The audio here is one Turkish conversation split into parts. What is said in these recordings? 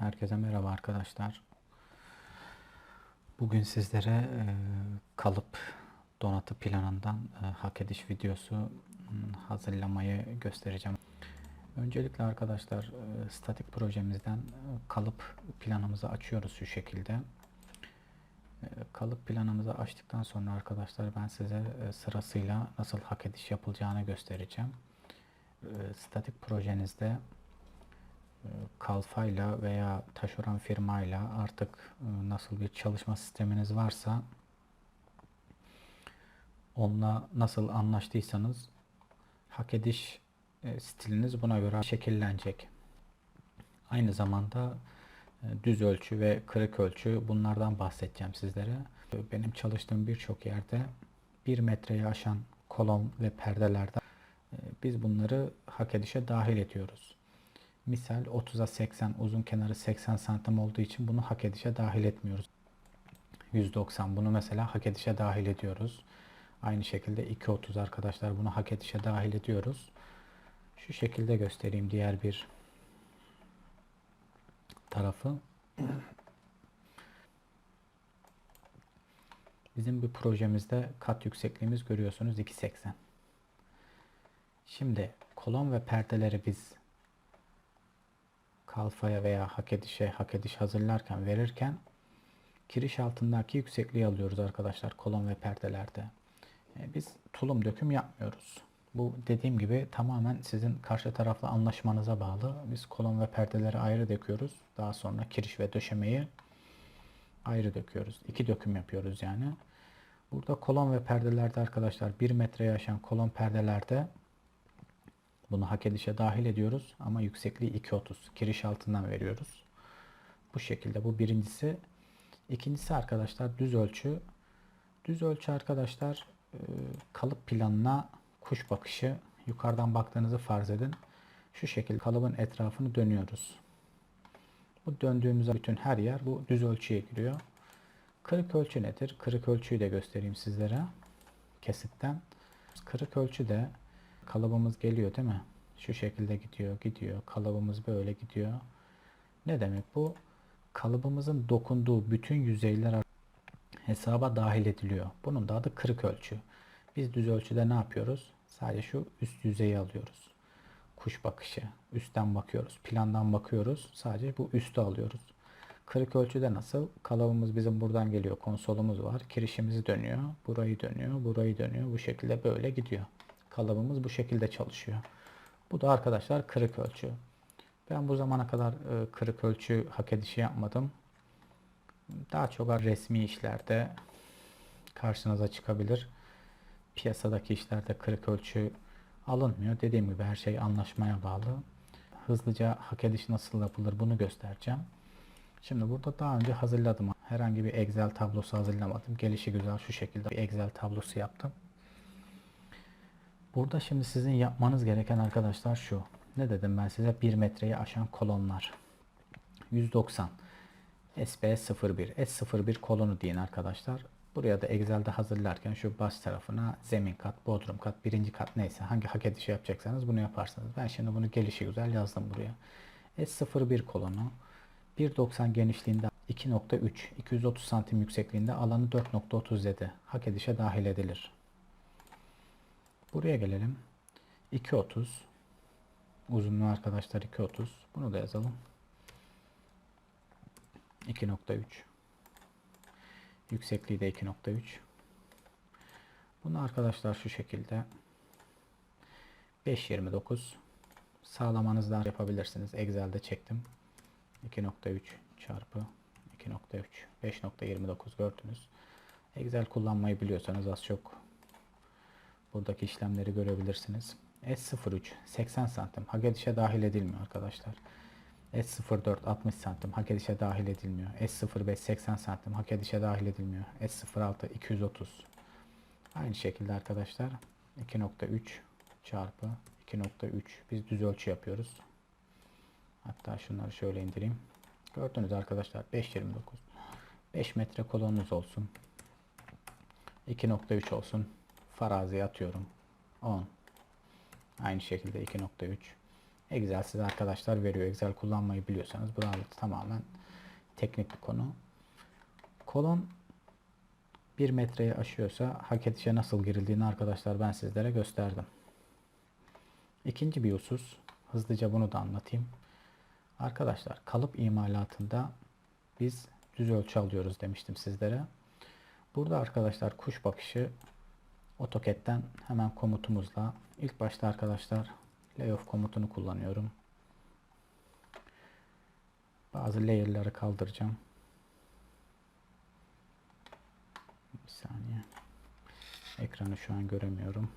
Herkese merhaba arkadaşlar. Bugün sizlere e, kalıp donatı planından e, hak ediş videosu m, hazırlamayı göstereceğim. Öncelikle arkadaşlar e, statik projemizden kalıp planımızı açıyoruz şu şekilde. Kalıp planımızı açtıktan sonra arkadaşlar ben size sırasıyla nasıl hak ediş yapılacağını göstereceğim. Statik projenizde kalfayla veya taşeron firmayla artık e, nasıl bir çalışma sisteminiz varsa onunla nasıl anlaştıysanız hak ediş e, stiliniz buna göre şekillenecek. Aynı zamanda e, düz ölçü ve kırık ölçü bunlardan bahsedeceğim sizlere. Benim çalıştığım birçok yerde 1 metreyi aşan kolon ve perdelerde biz bunları hak edişe dahil ediyoruz. Misal 30'a 80 uzun kenarı 80 santim olduğu için bunu hak edişe dahil etmiyoruz. 190 bunu mesela hak edişe dahil ediyoruz. Aynı şekilde 2.30 arkadaşlar bunu hak edişe dahil ediyoruz. Şu şekilde göstereyim diğer bir tarafı. Bizim bir projemizde kat yüksekliğimiz görüyorsunuz 2.80. Şimdi kolon ve perdeleri biz kalfaya veya hak edişe hak ediş hazırlarken verirken kiriş altındaki yüksekliği alıyoruz arkadaşlar kolon ve perdelerde. E, Biz tulum döküm yapmıyoruz. Bu dediğim gibi tamamen sizin karşı tarafla anlaşmanıza bağlı. Biz kolon ve perdeleri ayrı döküyoruz. Daha sonra kiriş ve döşemeyi ayrı döküyoruz. İki döküm yapıyoruz yani. Burada kolon ve perdelerde arkadaşlar 1 metreye aşan kolon perdelerde bunu hak edişe dahil ediyoruz ama yüksekliği 2.30 kiriş altından veriyoruz. Bu şekilde bu birincisi. İkincisi arkadaşlar düz ölçü. Düz ölçü arkadaşlar e, kalıp planına kuş bakışı yukarıdan baktığınızı farz edin. Şu şekilde kalıbın etrafını dönüyoruz. Bu döndüğümüz bütün her yer bu düz ölçüye giriyor. Kırık ölçü nedir? Kırık ölçüyü de göstereyim sizlere kesitten. Kırık ölçü de kalıbımız geliyor değil mi? Şu şekilde gidiyor, gidiyor. Kalıbımız böyle gidiyor. Ne demek bu? Kalıbımızın dokunduğu bütün yüzeyler hesaba dahil ediliyor. Bunun da adı kırık ölçü. Biz düz ölçüde ne yapıyoruz? Sadece şu üst yüzeyi alıyoruz. Kuş bakışı. Üstten bakıyoruz. Plandan bakıyoruz. Sadece bu üstü alıyoruz. Kırık ölçüde nasıl? Kalıbımız bizim buradan geliyor. Konsolumuz var. Kirişimizi dönüyor. Burayı dönüyor. Burayı dönüyor. Bu şekilde böyle gidiyor. Kalıbımız bu şekilde çalışıyor. Bu da arkadaşlar kırık ölçü. Ben bu zamana kadar e, kırık ölçü hak edişi yapmadım. Daha çok resmi işlerde karşınıza çıkabilir. Piyasadaki işlerde kırık ölçü alınmıyor. Dediğim gibi her şey anlaşmaya bağlı. Hızlıca hak ediş nasıl yapılır bunu göstereceğim. Şimdi burada daha önce hazırladım. Herhangi bir Excel tablosu hazırlamadım. Gelişi güzel şu şekilde bir Excel tablosu yaptım. Burada şimdi sizin yapmanız gereken arkadaşlar şu. Ne dedim ben size? 1 metreyi aşan kolonlar. 190. SB01. S01 kolonu deyin arkadaşlar. Buraya da Excel'de hazırlarken şu baş tarafına zemin kat, bodrum kat, birinci kat neyse hangi hak edişi yapacaksanız bunu yaparsınız. Ben şimdi bunu gelişi güzel yazdım buraya. S01 kolonu 1.90 genişliğinde 2.3 230 santim yüksekliğinde alanı 4.37 hak edişe dahil edilir. Buraya gelelim. 2.30 uzunluğu arkadaşlar 2.30 bunu da yazalım. 2.3 yüksekliği de 2.3 bunu arkadaşlar şu şekilde 5.29 sağlamanızdan yapabilirsiniz. Excel'de çektim. 2.3 çarpı 2.3 5.29 gördünüz. Excel kullanmayı biliyorsanız az çok buradaki işlemleri görebilirsiniz. S03 80 santim hak edişe dahil edilmiyor arkadaşlar. S04 60 santim hak edişe dahil edilmiyor. S05 80 santim hak edişe dahil edilmiyor. S06 230 aynı şekilde arkadaşlar 2.3 çarpı 2.3 biz düz ölçü yapıyoruz. Hatta şunları şöyle indireyim. Gördünüz arkadaşlar 5.29 5 metre kolonunuz olsun. 2.3 olsun. Faraziye atıyorum. 10. Aynı şekilde 2.3 Excel size arkadaşlar veriyor. Excel kullanmayı biliyorsanız bu da tamamen teknik bir konu. Kolon 1 metreyi aşıyorsa hak edişe nasıl girildiğini arkadaşlar ben sizlere gösterdim. İkinci bir husus. Hızlıca bunu da anlatayım. Arkadaşlar kalıp imalatında biz düz ölçü alıyoruz demiştim sizlere. Burada arkadaşlar kuş bakışı AutoCAD'den hemen komutumuzla ilk başta arkadaşlar layoff komutunu kullanıyorum. Bazı layer'ları kaldıracağım. Bir saniye. Ekranı şu an göremiyorum.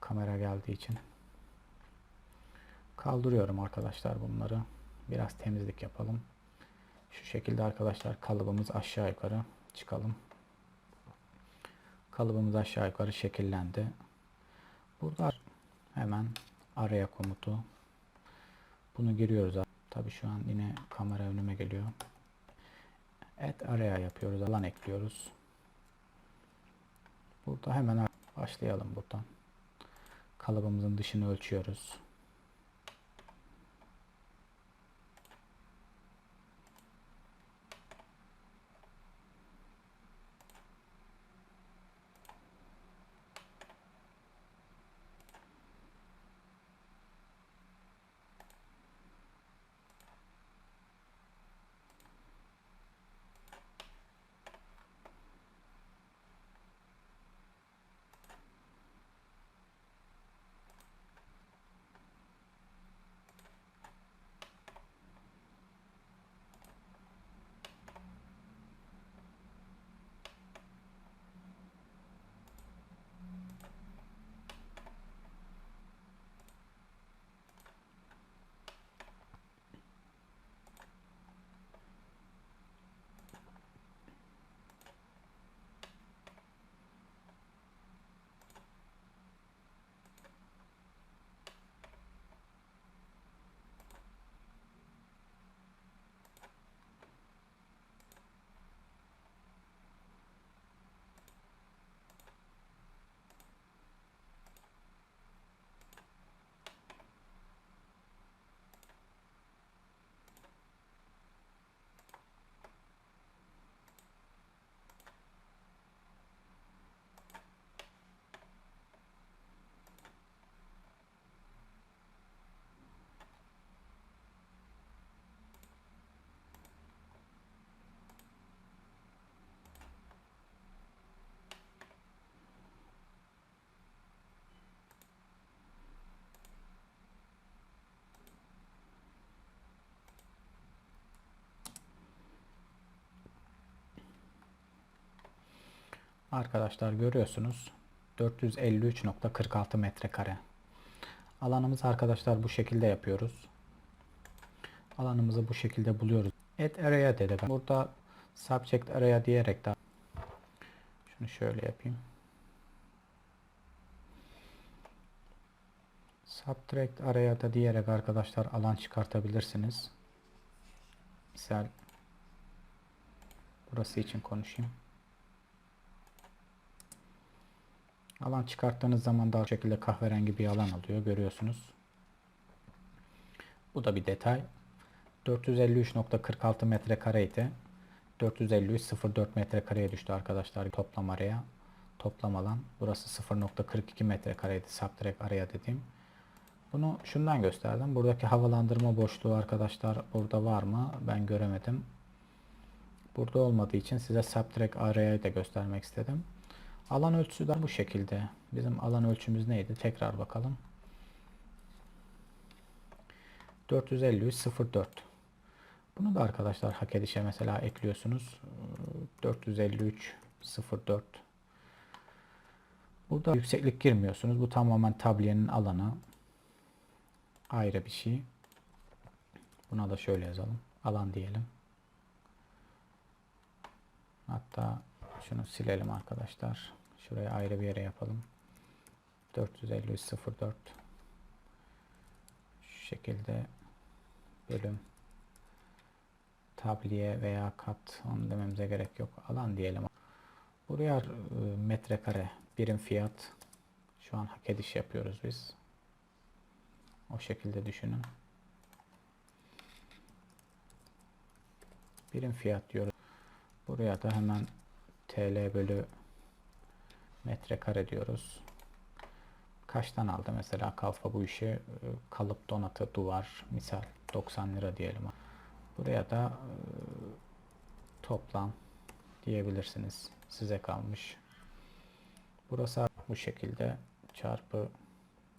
Kamera geldiği için. Kaldırıyorum arkadaşlar bunları. Biraz temizlik yapalım. Şu şekilde arkadaşlar kalıbımız aşağı yukarı çıkalım. Kalıbımız aşağı yukarı şekillendi. Burada hemen araya komutu. Bunu giriyoruz. Tabi şu an yine kamera önüme geliyor. Et araya yapıyoruz. Alan ekliyoruz. Burada hemen başlayalım buradan. Kalıbımızın dışını ölçüyoruz. Arkadaşlar görüyorsunuz 453.46 metrekare. Alanımızı arkadaşlar bu şekilde yapıyoruz. Alanımızı bu şekilde buluyoruz. Add area dedi. Ben burada subject area diyerek de şunu şöyle yapayım. Subtract area da diyerek arkadaşlar alan çıkartabilirsiniz. Misal burası için konuşayım. Alan çıkarttığınız zaman daha şekilde kahverengi bir alan alıyor. Görüyorsunuz. Bu da bir detay. 453.46 metrekare ise 453.04 metrekareye düştü arkadaşlar toplam araya. Toplam alan. Burası 0.42 metrekareydi. Subtract araya dediğim. Bunu şundan gösterdim. Buradaki havalandırma boşluğu arkadaşlar burada var mı? Ben göremedim. Burada olmadığı için size subtract araya'yı da göstermek istedim. Alan ölçüsü de bu şekilde. Bizim alan ölçümüz neydi? Tekrar bakalım. 453 04. Bunu da arkadaşlar hak edişe mesela ekliyorsunuz. 453 04. Burada yükseklik girmiyorsunuz. Bu tamamen tabliyenin alanı. Ayrı bir şey. Buna da şöyle yazalım. Alan diyelim. Hatta şunu silelim arkadaşlar. Şuraya ayrı bir yere yapalım. 453.04 Şu şekilde bölüm tabliye veya kat onu dememize gerek yok. Alan diyelim. Buraya e, metrekare birim fiyat şu an hak ediş yapıyoruz biz. O şekilde düşünün. Birim fiyat diyoruz. Buraya da hemen TL bölü metrekare diyoruz. Kaçtan aldı mesela kalfa bu işi? Ee, Kalıp donatı duvar misal 90 lira diyelim. Buraya da e, toplam diyebilirsiniz. Size kalmış. Burası bu şekilde çarpı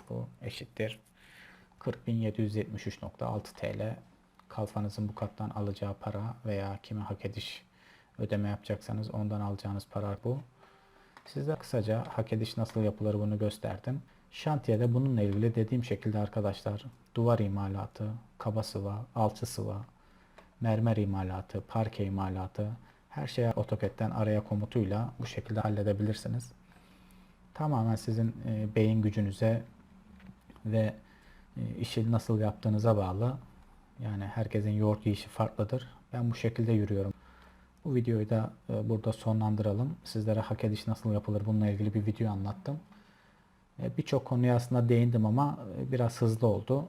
bu eşittir 40.773.6 TL. Kalfanızın bu kattan alacağı para veya kime hak ediş ödeme yapacaksanız ondan alacağınız para bu. Size kısaca hak ediş nasıl yapılır bunu gösterdim. Şantiyede bununla ilgili dediğim şekilde arkadaşlar duvar imalatı, kaba sıva, alçı sıva, mermer imalatı, parke imalatı her şeyi AutoCAD'den araya komutuyla bu şekilde halledebilirsiniz. Tamamen sizin e, beyin gücünüze ve e, işi nasıl yaptığınıza bağlı. Yani herkesin yoğurt yiyişi farklıdır. Ben bu şekilde yürüyorum. Bu videoyu da e, burada sonlandıralım. Sizlere hak ediş nasıl yapılır bununla ilgili bir video anlattım. E, Birçok konuya aslında değindim ama e, biraz hızlı oldu.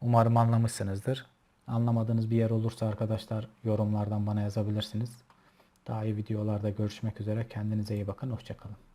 Umarım anlamışsınızdır. Anlamadığınız bir yer olursa arkadaşlar yorumlardan bana yazabilirsiniz. Daha iyi videolarda görüşmek üzere. Kendinize iyi bakın. Hoşçakalın.